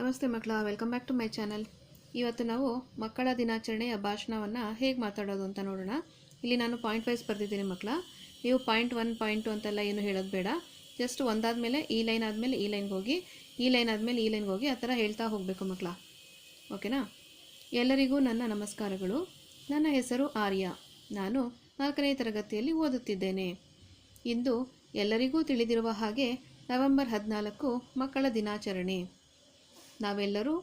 ನಮಸ್ತೆ ಮಕ್ಕಳ welcome back to my channel ಇವತ್ತು ನಾವು ಮಕ್ಕಳ ದಿನಾಚರಣೆಯ ಭಾಷಣವನ್ನು ಹೇಗೆ ಮಾತಾಡೋದು ಅಂತ ನೋಡೋಣ. ಇಲ್ಲಿ ನಾನು ಪಾಯಿಂಟ್ ವೈಸ್ ಬರೆದಿದ್ದೀನಿ ಮಕ್ಕಳ. ನೀವು ಪಾಯಿಂಟ್ ಒನ್ ಪಾಯಿಂಟ್ ಟು ಅಂತೆಲ್ಲ ಏನು ಹೇಳೋದು ಬೇಡ. ಜಸ್ಟ್ ಒಂದಾದಮೇಲೆ ಈ ಲೈನ್ ಆದಮೇಲೆ ಈ ಲೈನ್ಗೆ ಹೋಗಿ, ಈ ಲೈನ್ ಆದಮೇಲೆ ಈ ಲೈನ್ಗೆ ಹೋಗಿ ಆ ಥರ ಹೇಳ್ತಾ ಹೋಗಬೇಕು ಮಕ್ಕಳ. ಓಕೆನಾ ಎಲ್ಲರಿಗೂ ನನ್ನ ನಮಸ್ಕಾರಗಳು. ನನ್ನ ಹೆಸರು ಆರ್ಯ. ನಾನು ನಾಲ್ಕನೇ ತರಗತಿಯಲ್ಲಿ ಓದುತ್ತಿದ್ದೇನೆ. ಇಂದು ಎಲ್ಲರಿಗೂ ತಿಳಿದಿರುವ ಹಾಗೆ ನವೆಂಬರ್ ಹದಿನಾಲ್ಕು ಮಕ್ಕಳ ದಿನಾಚರಣೆ. ನಾವೆಲ್ಲರೂ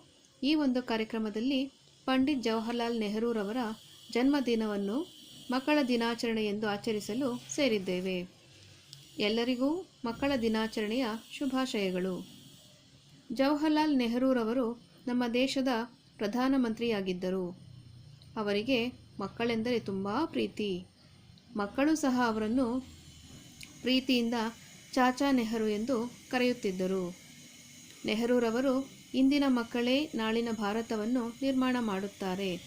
ಈ ಒಂದು ಕಾರ್ಯಕ್ರಮದಲ್ಲಿ ಪಂಡಿತ್ ಜವಾಹರ್ಲಾಲ್ ನೆಹರೂರವರ ಜನ್ಮದಿನವನ್ನು ಮಕ್ಕಳ ದಿನಾಚರಣೆ ಎಂದು ಆಚರಿಸಲು ಸೇರಿದ್ದೇವೆ. ಎಲ್ಲರಿಗೂ ಮಕ್ಕಳ ದಿನಾಚರಣೆಯ ಶುಭಾಶಯಗಳು. ಜವಾಹರ್ಲಾಲ್ ನೆಹರೂರವರು ನಮ್ಮ ದೇಶದ ಪ್ರಧಾನಮಂತ್ರಿಯಾಗಿದ್ದರು. ಅವರಿಗೆ ಮಕ್ಕಳೆಂದರೆ ತುಂಬ ಪ್ರೀತಿ. ಮಕ್ಕಳು ಸಹ ಅವರನ್ನು ಪ್ರೀತಿಯಿಂದ ಚಾಚಾ ನೆಹರು ಎಂದು ಕರೆಯುತ್ತಿದ್ದರು. ನೆಹರೂರವರು ಇಂದಿನ ಮಕ್ಕಳೇ ನಾಳಿನ ಭಾರತವನ್ನು ನಿರ್ಮಾಣ ಮಾಡುತ್ತಾರೆ.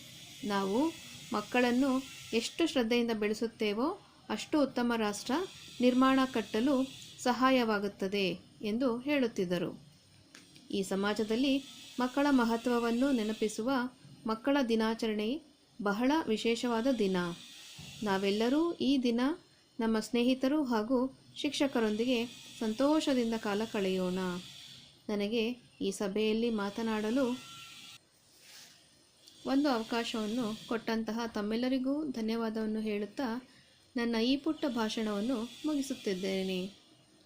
ನಾವು ಮಕ್ಕಳನ್ನು ಎಷ್ಟು ಶ್ರದ್ಧೆಯಿಂದ ಬೆಳೆಸುತ್ತೇವೋ ಅಷ್ಟು ಉತ್ತಮ ರಾಷ್ಟ್ರ ನಿರ್ಮಾಣ ಕಟ್ಟಲು ಸಹಾಯವಾಗುತ್ತದೆ ಎಂದು ಹೇಳುತ್ತಿದ್ದರು. ಈ ಸಮಾಜದಲ್ಲಿ ಮಕ್ಕಳ ಮಹತ್ವವನ್ನು ನೆನಪಿಸುವ ಮಕ್ಕಳ ದಿನಾಚರಣೆ ಬಹಳ ವಿಶೇಷವಾದ ದಿನ. ನಾವೆಲ್ಲರೂ ಈ ದಿನ ನಮ್ಮ ಸ್ನೇಹಿತರು ಹಾಗೂ ಶಿಕ್ಷಕರೊಂದಿಗೆ ಸಂತೋಷದಿಂದ ಕಾಲ ಕಳೆಯೋಣ. ನನಗೆ ಈ ಸಭೆಯಲ್ಲಿ ಮಾತನಾಡಲು ಒಂದು ಅವಕಾಶವನ್ನು ಕೊಟ್ಟಂತಹ ತಮ್ಮೆಲ್ಲರಿಗೂ ಧನ್ಯವಾದವನ್ನು ಹೇಳುತ್ತಾ ನನ್ನ ಈ ಪುಟ್ಟ ಭಾಷಣವನ್ನು ಮುಗಿಸುತ್ತಿದ್ದೇನೆ.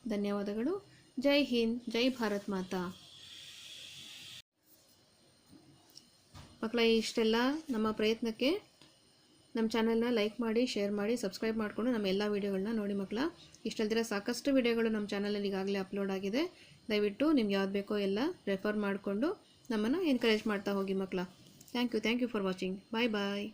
ಧನ್ಯವಾದಗಳು. ಜೈ ಹಿಂದ್, ಜೈ ಭಾರತ್ ಮಾತಾ. ಮಕ್ಕಳ, ಇಷ್ಟೆಲ್ಲ ನಮ್ಮ ಪ್ರಯತ್ನಕ್ಕೆ ನಮ್ಮ ಚಾನಲ್ನ ಲೈಕ್ ಮಾಡಿ, ಶೇರ್ ಮಾಡಿ, ಸಬ್ಸ್ಕ್ರೈಬ್ ಮಾಡಿಕೊಂಡು ನಮ್ಮ ಎಲ್ಲ ವೀಡಿಯೋಗಳನ್ನ ನೋಡಿ ಮಕ್ಕಳ. ಇಷ್ಟಲ್ದಿರ ಸಾಕಷ್ಟು ವೀಡಿಯೋಗಳು ನಮ್ಮ ಚಾನಲಲ್ಲಿ ಈಗಾಗಲೇ ಅಪ್ಲೋಡ್ ಆಗಿದೆ. ದಯವಿಟ್ಟು ನಿಮ್ಗೆ ಯಾವ್ದು ಬೇಕೋ ಎಲ್ಲ ರೆಫರ್ ಮಾಡಿಕೊಂಡು ನಮ್ಮನ್ನು ಎನ್ಕರೇಜ್ ಮಾಡ್ತಾ ಹೋಗಿ ಮಕ್ಕಳ. Thank you thank you for watching bye bye